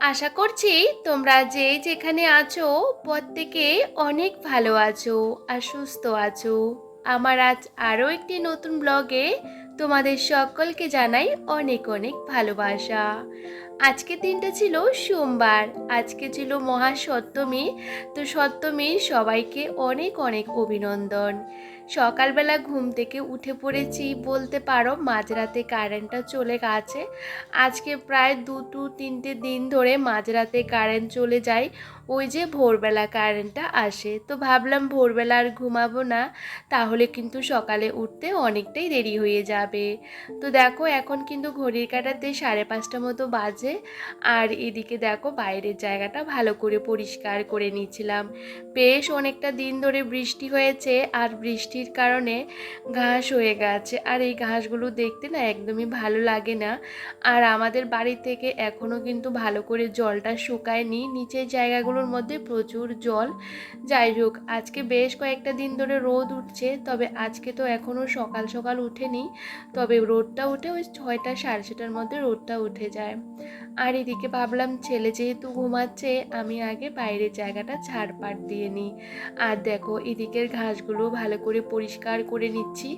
আশা করছি তোমরা যে যেখানে আছো, প্রত্যেকে অনেক ভালো আছো আর সুস্থ আছো। আমার আজ আরও একটি নতুন ব্লগে তোমাদের সকলকে জানাই অনেক অনেক ভালোবাসা। আজকে দিনটা ছিল সোমবার, আজকে ছিল মহাসপ্তমী, তো সপ্তমীর সবাইকে অনেক অনেক অভিনন্দন। সকালবেলা ঘুম থেকে উঠে পড়েছি বলতে পারো, মাঝরাতে কারেন্টটা চলে গেছে। আজকে প্রায় দুটো তিনটে দিন ধরে মাঝরাতে কারেন্ট চলে যায়। ওই যে ভোরবেলা কারেন্টটা আসে। তো ভাবলাম ভোরবেলা আর ঘুমাবো না, তাহলে কিন্তু সকালে উঠতে অনেকটাই দেরি হয়ে যাবে। তো দেখো এখন কিন্তু ঘড়ির কাটাতে সাড়ে পাঁচটা মতো বাজে, আর এদিকে দেখো বাইরের জায়গাটা ভালো করে পরিষ্কার করে নিয়েছিলাম। বেশ অনেকটা দিন ধরে বৃষ্টি হয়েছে, আর বৃষ্টির কারণে ঘাস হয়ে গেছে। আর এই ঘাসগুলো দেখতে না একদমই ভালো লাগে না। আর আমাদের বাড়ি থেকে এখনও কিন্তু ভালো করে জলটা শুকায়নি, নিচের জায়গাগুলোর মধ্যে প্রচুর জল। যাই হোক, আজকে বেশ কয়েকটা দিন ধরে রোদ উঠছে, তবে আজকে তো এখনও সকাল সকাল উঠেনি। তবে রোদটা উঠে ওই ছয়টা সাড়ে ছটার মধ্যে রোদটা উঠে যায়। আর এদিকে ভাবলাম ছেলে যেহেতু ঘুমাচ্ছে, আমি আগে বাইরের জায়গাটা ঝাড়পাট দিয়ে নিই। আর দেখো, এদিকের ঘাসগুলো ভালো করে পরিষ্কার করে নিচ্ছি।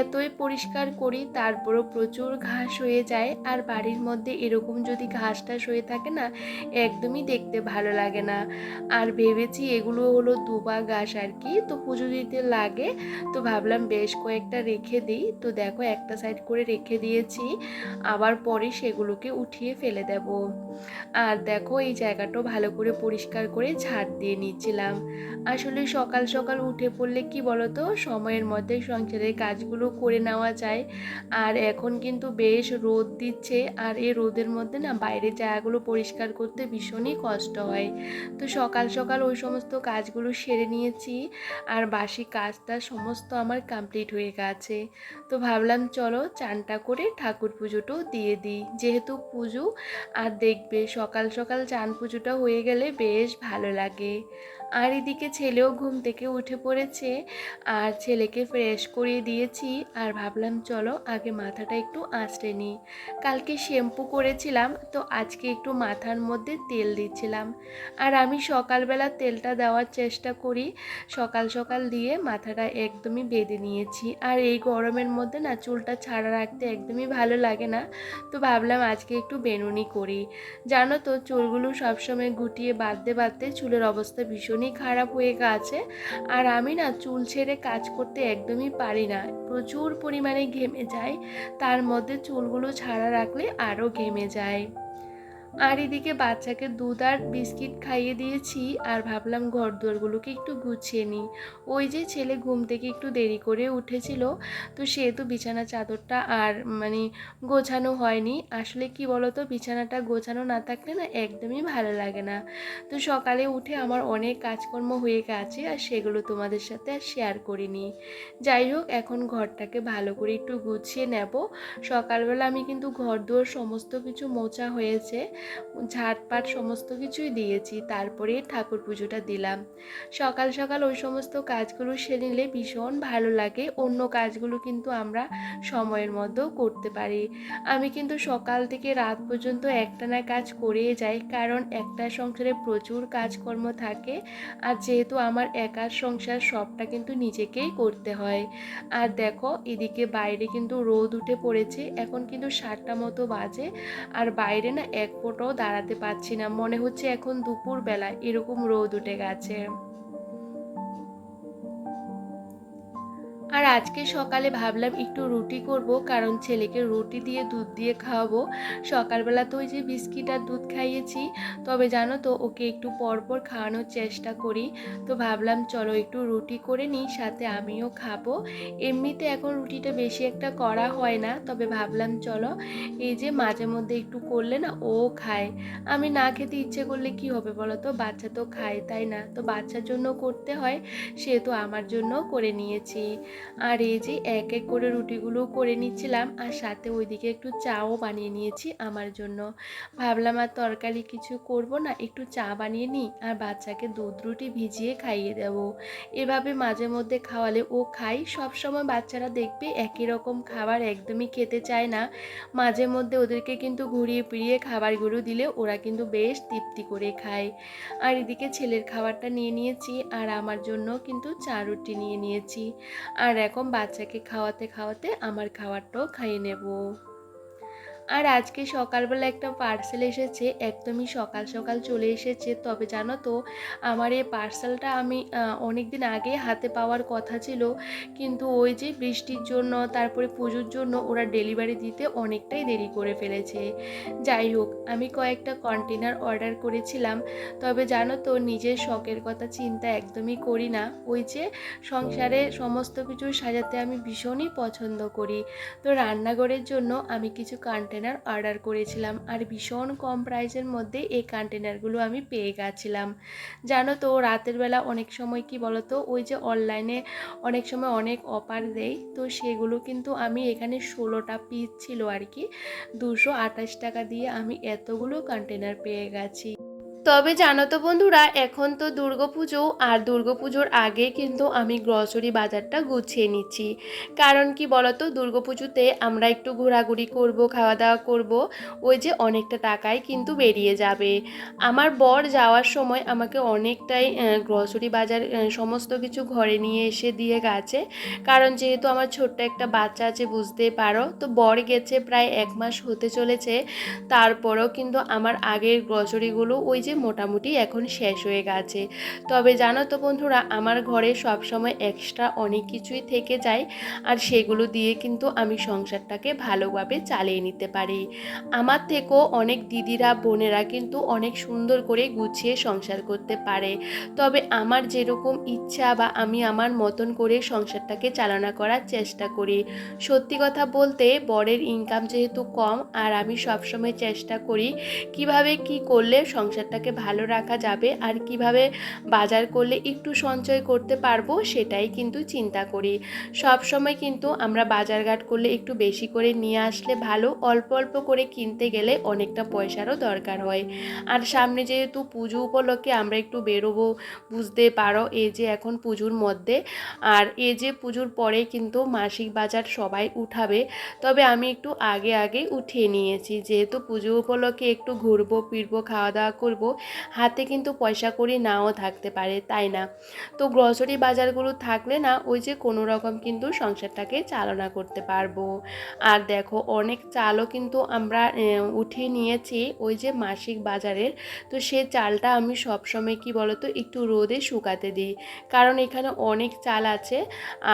এতই পরিষ্কার করি, তারপরও প্রচুর ঘাস হয়ে যায়। আর বাড়ির মধ্যে এরকম যদি ঘাস টাস হয়ে থাকে না, একদমই দেখতে ভালো লাগে না। আর ভেবেছি এগুলো হলো দুবা ঘাস আর কি, তো পুজো দিতে লাগে। তো ভাবলাম বেশ কয়েকটা রেখে দিই। তো দেখো, একটা সাইড করে রেখে দিয়েছি। আবার পরে সেগুলোকে উঠিয়ে ফেলে দেব। আর দেখো, এই জায়গাটাও ভালো করে পরিষ্কার করে ঝাড় দিয়ে নিচ্ছিলাম। আসলে সকাল সকাল উঠে পড়লে কি বলতো, সময়ের মধ্যে সংসারের কাজগুলো করে নেওয়া যায়। আর এখন কিন্তু বেশ রোদ দিচ্ছে, আর এই রোদের মধ্যে না বাইরের জায়গাগুলো পরিষ্কার করতে ভীষণই কষ্ট হয়। তো সকাল সকাল ওই সমস্ত কাজগুলো সেরে নিয়েছি, আর বাসি কাজটা সমস্ত আমার কমপ্লিট হয়ে গেছে। তো ভাবলাম, চলো চানটা করে ঠাকুর পুজোটাও দিয়ে দিই। যেহেতু পুজো আর দেখবে সকাল সকাল চান পুজোটা হয়ে গেলে বেশ ভালো লাগে। আর এদিকে ছেলেও ঘুম থেকে উঠে পড়েছে, আর ছেলেকে ফ্রেশ করিয়ে দিয়েছি, আর ভাবলাম চলো আগে মাথাটা একটু আঁচড়ে নিই। কালকে শ্যাম্পু করেছিলাম, তো আজকে একটু মাথার মধ্যে তেল দিচ্ছিলাম। আর আমি সকালবেলা তেলটা দেওয়ার চেষ্টা করি, সকাল সকাল দিয়ে মাথাটা একদমই বেঁধে নিয়েছি। আর এই গরমের মধ্যে না চুলটা ছাড়া রাখতে একদমই ভালো লাগে না, তো ভাবলাম আজকে একটু বেনুনি করি। জানো তো চুলগুলো সবসময় গুটিয়ে বাঁধতে বাঁধতে চুলের অবস্থা ভীষণই খারাপ হয়ে গেছে। আর আমি না চুল ছেড়ে কাজ করতে একদমই পারি না। প্রচুর পরিমাণে ঘেমে যায় তার মধ্যে চুলগুলো ছাড়া রাখলে আরও ঘেমে যায়। আর এদিকে বাচ্চাকে দুধ আর বিস্কিট খাইয়ে দিয়েছি আর ভাবলাম ঘর দুয়ারগুলোকে একটু গুছিয়ে নিই। ওই যে ছেলে ঘুম থেকে একটু দেরি করে উঠেছিল, তো সেহেতু বিছানা চাদরটা আর মানে গোছানো হয়নি। আসলে কি বলতো, বিছানাটা গোছানো না থাকলে না একদমই ভালো লাগে না। তো সকালে উঠে আমার অনেক কাজকর্ম হয়ে গেছে আর সেগুলো তোমাদের সাথে আর শেয়ার করিনি। যাই হোক, এখন ঘরটাকে ভালো করে একটু গুছিয়ে নেব। সকালবেলা আমি কিন্তু ঘর দুয়ার সমস্ত কিছু মোচা হয়েছে। ঝাড়পাট সমস্ত কিছুই দিয়েছি, তারপরে ঠাকুর পুজোটা দিলাম। সকাল সকাল ওই সমস্ত কাজগুলো সেরে নিলে ভীষণ ভালো লাগে, অন্য কাজগুলো কিন্তু আমরা সময়ের মধ্যেও করতে পারি। আমি কিন্তু সকাল থেকে রাত পর্যন্ত একটানা কাজ করেই যাই, কারণ একটা সংসারে প্রচুর কাজকর্ম থাকে, আর যেহেতু আমার একার সংসার, সবটা কিন্তু নিজেকেই করতে হয়। আর দেখো, এদিকে বাইরে কিন্তু রোদ উঠে পড়েছে, এখন কিন্তু সাতটা মতো বাজে, আর বাইরে না এক ফোটাও দাঁড়াতে পারছি না। মনে হচ্ছে এখন দুপুর বেলা এরকম রোদ উঠে গেছে। আর আজকে সকালে ভাবলাম একটু রুটি করব, কারণ ছেলেকে রুটি দিয়ে দুধ দিয়ে খাওয়াবো। সকালবেলা তো ওই যে বিস্কিট আর দুধ খাইয়েছি। তবে জানো তো, ওকে একটু পরপর খাওয়ানোর চেষ্টা করি। তো ভাবলাম চলো একটু রুটি করে নিই, সাথে আমিও খাব। এমনিতে এখন রুটিটা বেশি একটা করা হয় না, তবে ভাবলাম চলো এই যে মাঝে মধ্যে একটু করলে না ও খায়। আমি না খেতে ইচ্ছে করলে কি হবে বলো তো? বাচ্চা তো খায়, তাই না? তো বাচ্চার জন্য করতে হয়, সে তো আমার জন্য করে নিয়েছি। আর এই যে এক এক করে রুটিগুলো করে নিচ্ছিলাম, আর সাথে ওইদিকে একটু চাও বানিয়ে নিয়েছি আমার জন্য। ভাবলাম আর তরকারি কিছু করব না, একটু চা বানিয়ে নিই, আর বাচ্চাকে দুধ রুটি ভিজিয়ে খাইয়ে দেব। এভাবে মাঝে মধ্যে খাওয়ালে ও খাই সব সময় বাচ্চারা দেখবে একই রকম খাবার একদমই খেতে চায় না। মাঝে মধ্যে ওদেরকে কিন্তু ঘুরিয়ে ফিরিয়ে খাবারগুলো দিলে ওরা কিন্তু বেশ তৃপ্তি করে খায়। আর এদিকে ছেলের খাবারটা নিয়ে নিয়েছি, আর আমার জন্য কিন্তু চা রুটি নিয়ে নিয়েছি। আর এখন বাচ্চাকে খাওয়াতে খাওয়াতে আমার খাবারটাও খাইয়ে নেব। আর আজকে সকালবেলা একটা পার্সেল এসেছে একদমই সকাল সকাল চলে এসেছে। তবে জানো তো আমার এই পার্সেলটা আমি অনেক দিন আগে হাতে পাওয়ার কথা ছিল। কিন্তু ওই যে বৃষ্টির জন্য তারপরে পুজোর জন্য ওরা ডেলিভারি দিতে অনেকটাই দেরি করে ফেলেছে। যাই হোক আমি কয়েকটা কন্টেনার অর্ডার করেছিলাম। তবে জানো তো নিজের শখের কথা চিন্তা একদমই করি না। ওই যে সংসারে সমস্ত কিছু সাজাতে আমি ভীষণই পছন্দ করি। তো রান্নাঘরের জন্য আমি কিছু কন্টেনার অর্ডার করেছিলাম। আর ভীষণ কম প্রাইসের মধ্যে এই কন্টেনারগুলো আমি পেয়ে গেছিলাম। জানো তো, রাতের বেলা অনেক সময় কি তো ওই যে অনলাইনে অনেক সময় অনেক অফার দেয়, তো সেগুলো কিন্তু আমি এখানে ষোলোটা পিস ছিল আর কি। দুশো আঠাশ টাকা দিয়ে আমি এতগুলো কন্টেনার পেয়ে গেছি। তবে জানো তো বন্ধুরা, এখন তো দুর্গাপুজো আর দুর্গাপুজোর আগে কিন্তু আমি গ্রসারি বাজারটা গুছিয়ে নিচ্ছি। কারণ কি বলতো দুর্গাপুজোতে আমরা একটু ঘোরাঘুরি করব খাওয়া দাওয়া করব, ওই যে অনেকটা টাকাই কিন্তু বেরিয়ে যাবে। আমার বর যাওয়ার সময় আমাকে অনেকটাই গ্রসারি বাজার সমস্ত কিছু ঘরে নিয়ে এসে দিয়ে গেছে। কারণ যেহেতু আমার ছোট্ট একটা বাচ্চা আছে বুঝতে পারো, তো বর গেছে প্রায় এক মাস হতে চলেছে। তারপরেও কিন্তু আমার আগের গ্রসারিগুলো ওই যে মোটামুটি এখন শেষ হয়ে গেছে। তবে জানো তো বন্ধুরা, আমার ঘরে সব সময় এক্সট্রা অনেক কিছুই থেকে যায় আর সেগুলো দিয়ে কিন্তু আমি সংসারটাকে ভালোভাবে চালিয়ে নিতে পারি। আমার থেকেও অনেক দিদিরা, বোনেরা কিন্তু অনেক সুন্দর করে গুছিয়ে সংসার করতে পারে। তবে আমার যেরকম ইচ্ছা বা আমি আমার মতন করে সংসারটাকে চালনা করার চেষ্টা করি। সত্যি কথা বলতে বরের ইনকাম যেহেতু কম আর আমি সবসময় চেষ্টা করি কীভাবে কি করলে সংসারটাকে ভালো রাখা যাবে আর কীভাবে বাজার করলে একটু সঞ্চয় করতে পারব সেটাই কিন্তু চিন্তা করি। সব সময় কিন্তু আমরা বাজারঘাট করলে একটু বেশি করে নিয়ে আসলে ভালো, অল্প অল্প করে কিনতে গেলে অনেকটা পয়সারও দরকার হয়। আর সামনে যেহেতু পুজো উপলক্ষে আমরা একটু বেরোবো, বুঝতে পারো এই যে এখন পুজোর মধ্যে। আর এই যে পুজোর পরে কিন্তু মাসিক বাজার সবাই উঠাবে, তবে আমি একটু আগে আগে উঠিয়ে নিয়েছি। যেহেতু পুজো উপলক্ষে একটু ঘুরবো, ফিরবো খাওয়া দাওয়া করব হাতে কিন্তু পয়সা করি নাও থাকতে পারে, তাই না? তো গ্রসারি বাজারগুলো থাকলে না, ওই যে কোনো রকম কিন্তু সংসারটাকে চালনা করতে পারব। আর দেখো, অনেক চালও কিন্তু আমরা উঠিয়ে নিয়েছি ওই যে মাসিক বাজারের। তো সে চালটা আমি সবসময় কি বলতো, একটু রোদে শুকাতে দিই। কারণ এখানে অনেক চাল আছে।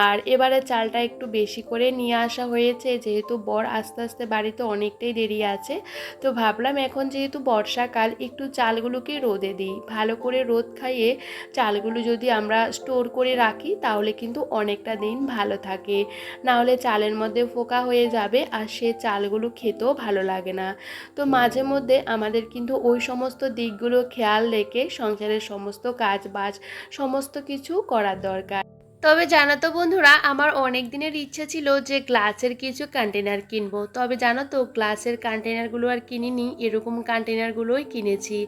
আর এবারে চালটা একটু বেশি করে নিয়ে আসা হয়েছে, যেহেতু বর আস্তে আস্তে বাড়িতে অনেকটাই দেরি আছে। তো ভাবলাম এখন যেহেতু বর্ষাকাল, একটু চালগুলোকে রোদে দিই। ভালো করে রোদ খাইয়ে চালগুলো যদি আমরা স্টোর করে রাখি তাহলে কিন্তু অনেকটা দিন ভালো থাকে। নাহলে চালের মধ্যে ফোকা হয়ে যাবে আর সে চালগুলো খেতেও ভালো লাগে না। তো মাঝে মধ্যে আমাদের কিন্তু ওই সমস্ত দিকগুলো খেয়াল রেখে সংসারের সমস্ত কাজ বাজ সমস্ত কিছু করার দরকার। তবে জানো তো বন্ধুরা, আমার অনেক দিনের ইচ্ছা ছিল যে গ্লাসের কিছু কন্টেনার কিনবো। তবে জানো তো, গ্লাসের কন্টেনারগুলো আর কিনিনি, এরকম কন্টেনারগুলোই কিনেছি।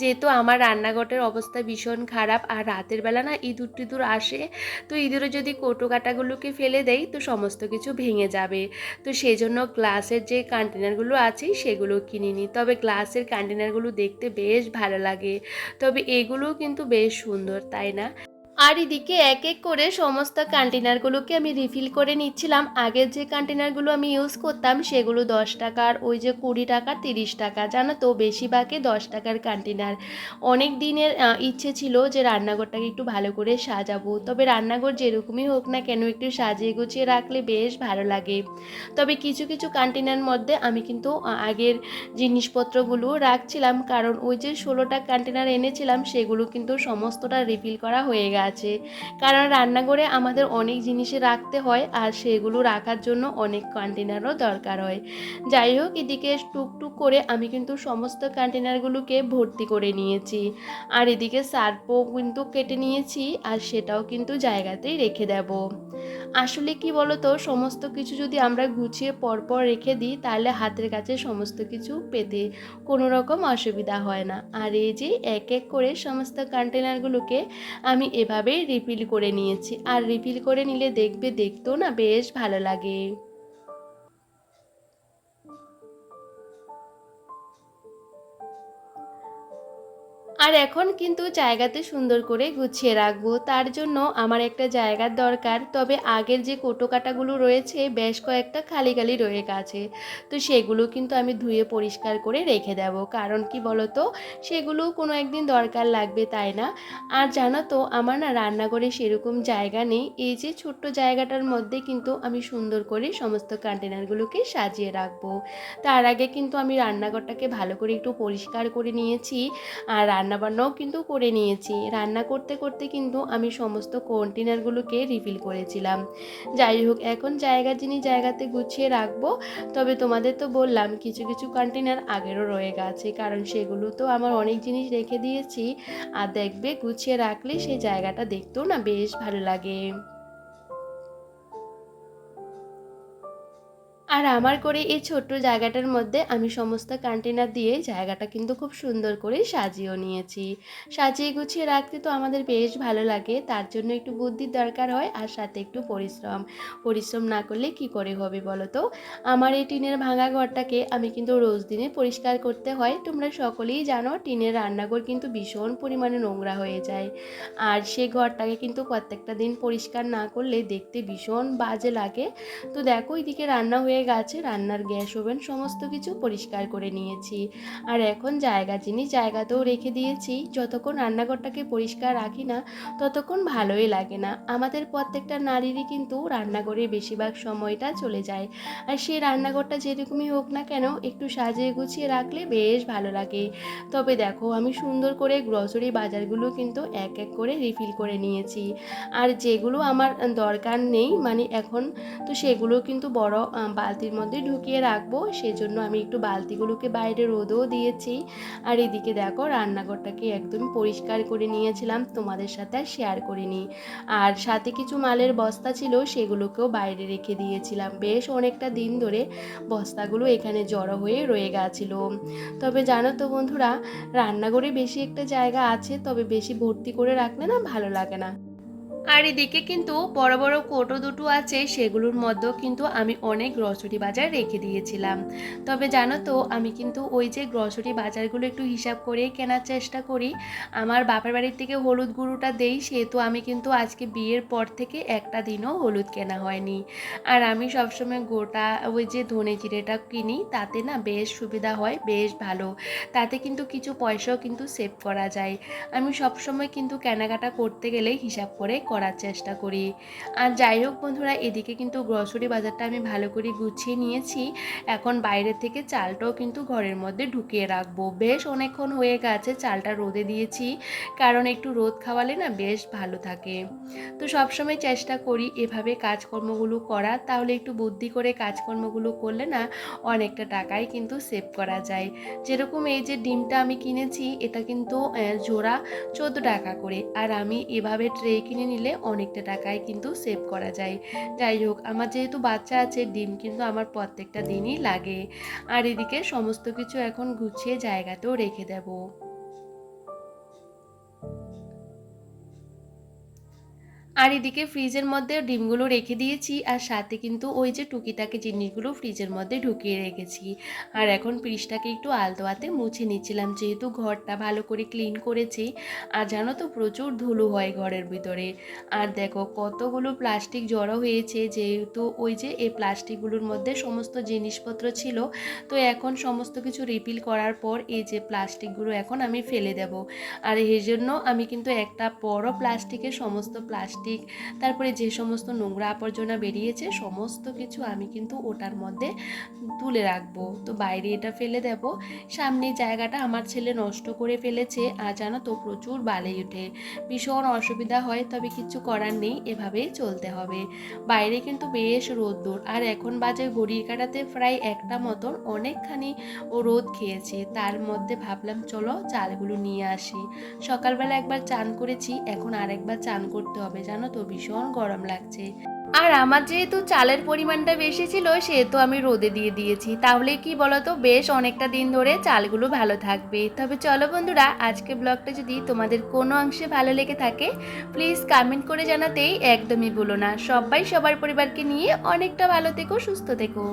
যেহেতু আমার রান্নাঘরের অবস্থা ভীষণ খারাপ, আর রাতের বেলা না ইঁদুর টিঁদুর আসে, তো ইঁদুরে যদি কৌটো কাটাগুলোকে ফেলে দেয় তো সমস্ত কিছু ভেঙে যাবে। তো সেই জন্য গ্লাসের যে কন্টেনারগুলো আছে, সেগুলো কিনিনি। তবে গ্লাসের কন্টেনারগুলো দেখতে বেশ ভালো লাগে। তবে এগুলোও কিন্তু বেশ সুন্দর, তাই না? আর এদিকে এক এক করে সমস্ত কন্টেনারগুলোকে আমি রিফিল করে নিচ্ছিলাম। আগের যে কন্টেনারগুলো আমি ইউজ করতাম, সেগুলো দশ টাকার ওই যে কুড়ি টাকা, তিরিশ টাকা, জানো তো? বেশিরভাগই দশ টাকার কন্টেনার অনেক দিনের ইচ্ছে ছিল যে রান্নাঘরটাকে একটু ভালো করে সাজাবো। তবে রান্নাঘর যেরকমই হোক না কেন, একটু সাজিয়ে গুছিয়ে রাখলে বেশ ভালো লাগে। তবে কিছু কিছু কন্টেনার মধ্যে আমি কিন্তু আগের জিনিসপত্রগুলো রাখছিলাম। কারণ ওই যে ষোলোটা কন্টেনার এনেছিলাম, সেগুলো কিন্তু সমস্তটা রিফিল করা হয়ে গেছে। আছে। কারণ রান্নাঘরে আমাদের অনেক জিনিসে রাখতে হয় আর সেগুলো রাখার জন্য অনেক কন্টেনারও দরকার হয়। যাই হোক, এদিকে টুকটুক করে আমি কিন্তু সমস্ত কন্টেনারগুলোকে ভর্তি করে নিয়েছি। আর এদিকে সার্পও কিন্তু কেটে নিয়েছি আর সেটাও কিন্তু জায়গাতেই রেখে দেব। আসলে কি বলতো, সমস্ত কিছু যদি আমরা গুছিয়ে পরপর রেখে দিই, তাহলে হাতের কাছে সমস্ত কিছু পেতে কোনো রকম অসুবিধা হয় না। আর এই যে এক এক করে সমস্ত কন্টেনারগুলোকে আমি এভাবেই রিফিল করে নিয়েছি। আর রিফিল করে নিলে দেখবে দেখতেও না বেশ ভালো লাগে। আর এখন কিন্তু জায়গাতে সুন্দর করে গুছিয়ে রাখব। তার জন্য আমার একটা জায়গার দরকার। তবে আগের যে কোটো কাটাগুলো রয়েছে, বেশ কয়েকটা খালি খালি রয়ে গেছে। তো সেগুলো কিন্তু আমি ধুয়ে পরিষ্কার করে রেখে দেব। কারণ কি বলতো? সেগুলো কোনো একদিন দরকার লাগবে তাই না? আর জানো তো, আমার না রান্নাঘরে সেরকম জায়গা নেই। এই যে ছোট্ট জায়গাটার মধ্যে কিন্তু আমি সুন্দর করে সমস্ত কন্টেনারগুলোকে সাজিয়ে রাখব। তার আগে কিন্তু আমি রান্নাঘরটাকে ভালো করে একটু পরিষ্কার করে নিয়েছি। আর রান্নাবান্নাও কিন্তু করে নিয়েছি। রান্না করতে করতে কিন্তু আমি সমস্ত কন্টেনারগুলোকে রিফিল করেছিলাম। যাই হোক এখন জায়গা যিনি জায়গাতে গুছিয়ে রাখব, তবে তোমাদের তো বললাম, কিছু কিছু কন্টেনার আগেরও রয়ে গেছে, কারণ সেগুলো তো আমার অনেক জিনিস রেখে দিয়েছি। আর দেখবে, গুছিয়ে রাখলে সেই জায়গাটা দেখতেও না বেশ ভালো লাগে। আর আমার করে এই ছোট্ট জায়গাটার মধ্যে আমি সমস্ত কন্টেনার দিয়ে জায়গাটা কিন্তু খুব সুন্দর করে সাজিয়েও নিয়েছি। সাজিয়ে গুছিয়ে রাখতে তো আমাদের বেশ ভালো লাগে, তার জন্য একটু বুদ্ধির দরকার হয় আর সাথে একটু পরিশ্রম। পরিশ্রম না করলে কি করে হবে বলো তো? আমার এই টিনের ভাঙা ঘরটাকে আমি কিন্তু রোজ দিনে পরিষ্কার করতে হয়। তোমরা সকলেই জানো টিনের রান্নাঘর কিন্তু ভীষণ পরিমাণে নোংরা হয়ে যায়। আর সে ঘরটাকে কিন্তু প্রত্যেকটা দিন পরিষ্কার না করলে দেখতে ভীষণ বাজে লাগে। তো দেখো এদিকে রান্না হয়ে গেছে, রান্নার গ্যাস ওভেন সমস্ত কিছু পরিষ্কার করে নিয়েছি। আর এখন জায়গা জিনিস জায়গাতেও রেখে দিয়েছি। যতক্ষণ রান্নাঘরটাকে পরিষ্কার রাখি না, ততক্ষণ ভালোই লাগে না। আমাদের প্রত্যেকটা নারীরই কিন্তু রান্নাঘরে বেশিরভাগ সময়টা চলে যায়। আর সেই রান্নাঘরটা যেরকমই হোক না কেন, একটু সাজিয়ে গুছিয়ে রাখলে বেশ ভালো লাগে। তবে দেখো, আমি সুন্দর করে গ্রসারি বাজারগুলো কিন্তু এক এক করে রিফিল করে নিয়েছি। আর যেগুলো আমার দরকার নেই মানে এখন, তো সেগুলো কিন্তু বড় বালতির মধ্যে ঢুকিয়ে রাখব। সেজন্য আমি একটু বালতিগুলোকে বাইরে রোদও দিয়েছি। আর এদিকে দেখো, রান্নাঘরটাকে একদম পরিষ্কার করে নিয়েছিলাম। তোমাদের সাথে আর শেয়ার করে করিনি। আর সাথে কিছু মালের বস্তা ছিল, সেগুলোকেও বাইরে রেখে দিয়েছিলাম। বেশ অনেকটা দিন ধরে বস্তাগুলো এখানে জড়ো হয়ে রয়ে গেছিল। তবে জানো তো বন্ধুরা, রান্নাঘরে বেশি একটা জায়গা আছে, তবে বেশি ভর্তি করে রাখলে না ভালো লাগে না। আর এদিকে কিন্তু বড় বড় কোটো দুটো আছে, সেগুলোর মধ্যেও কিন্তু আমি অনেক গ্রসারি বাজার রেখে দিয়েছিলাম। তবে জানো তো, আমি কিন্তু ওই যে গ্রসারি বাজারগুলো একটু হিসাব করে কেনার চেষ্টা করি। আমার বাপের বাড়ির থেকে হলুদ গুঁড়োটা দেই, সেহেতু আমি কিন্তু আজকে বিয়ের পর থেকে একটা দিনও হলুদ কেনা হয়নি। আর আমি সবসময় গোটা ওই যে ধনে জিরেটা কিনি, তাতে না বেশ সুবিধা হয়, বেশ ভালো। তাতে কিন্তু কিছু পয়সাও কিন্তু সেভ করা যায়। আমি সবসময় কিন্তু কেনাকাটা করতে গেলে হিসাব করে করার চেষ্টা করি। আর যাই হোক বন্ধুরা, এদিকে কিন্তু গ্রসারি বাজারটা আমি ভালো করে গুছিয়ে নিয়েছি। এখন বাইরে থেকে চালটাও কিন্তু ঘরের মধ্যে ঢুকিয়ে রাখব। বেশ অনেকক্ষণ হয়ে গেছে চালটা রোদে দিয়েছি, কারণ একটু রোদ খাওয়ালে না বেশ ভালো থাকে। তো সবসময় চেষ্টা করি এভাবে কাজকর্মগুলো করার। তাহলে একটু বুদ্ধি করে কাজকর্মগুলো করলে না অনেকটা টাকাই কিন্তু সেভ করা যায়। যেরকম এই যে ডিমটা আমি কিনেছি, এটা কিন্তু জোড়া চোদ্দ টাকা করে। আর আমি এভাবে ট্রে কিনে নিলে অনেকটা টাকায় কিন্তু সেভ করা যায়। যাই হোক, আমার যেহেতু বাচ্চা আছে, ডিম কিন্তু আমার প্রত্যেকটা দিনই লাগে। আর এদিকে সমস্ত কিছু এখন গুছিয়ে জায়গাতেও রেখে দেবো। আর এদিকে ফ্রিজের মধ্যে ডিমগুলো রেখে দিয়েছি, আর সাথে কিন্তু ওই যে টুকিটাকি জিনিসগুলো ফ্রিজের মধ্যে ঢুকিয়ে রেখেছি। আর এখন ফ্রিজটাকে একটু আলতো হাতে মুছে নিচ্ছিলাম, যেহেতু ঘরটা ভালো করে ক্লিন করেছি, আর জানো তো প্রচুর ধুলো হয় ঘরের ভিতরে। আর দেখো কতগুলো প্লাস্টিক জড়ো হয়েছে, যেহেতু ওই যে এই প্লাস্টিকগুলোর মধ্যে সমস্ত জিনিসপত্র ছিল, তো এখন সমস্ত কিছু রিপিল করার পর এই যে প্লাস্টিকগুলো এখন আমি ফেলে দেব। আর এই জন্য আমি কিন্তু একটা বড় প্লাস্টিকের সমস্ত প্লাস্টিক প্লাস্টিক তারপরে যে সমস্ত নোংরা আবর্জনা বেরিয়েছে, সমস্ত কিছু আমি কিন্তু ওটার মধ্যে তুলে রাখব। তো বাইরে এটা ফেলে দেব। সামনে জায়গাটা আমার ছেলে নষ্ট করে ফেলেছে। আর জানো তো, প্রচুর বালি ওঠে। ভীষণ অসুবিধা হয়, তবে কিছু করার নেই, এভাবেই চলতে হবে। বাইরে কিন্তু বেশ রোদ্দুর আর এখন বাজে ঘড়ির কাটাতে প্রায় একটা মতন অনেকখানি ও রোদ খেয়েছে। তার মধ্যে ভাবলাম, চলো চালগুলো নিয়ে আসি। সকালবেলা একবার চান করেছি, এখন আরেকবার চান করতে হবে জানো তো ভীষণ গরম লাগছে। আর আমার যেহেতু চালের পরিমাণটা বেশি ছিল, সেহেতু আমি রোদে দিয়ে দিয়েছি। তাহলে কি বলতো, বেশ অনেকটা দিন ধরে চালগুলো ভালো থাকবে। তবে চলো বন্ধুরা, আজকে ব্লগটা যদি তোমাদের কোনো অংশে ভালো লেগে থাকে প্লিজ কামেন্ট করে জানাতেই একদমই ভুলো না। সবাই সবার পরিবারকে নিয়ে অনেকটা ভালো থেকো, সুস্থ থেকো।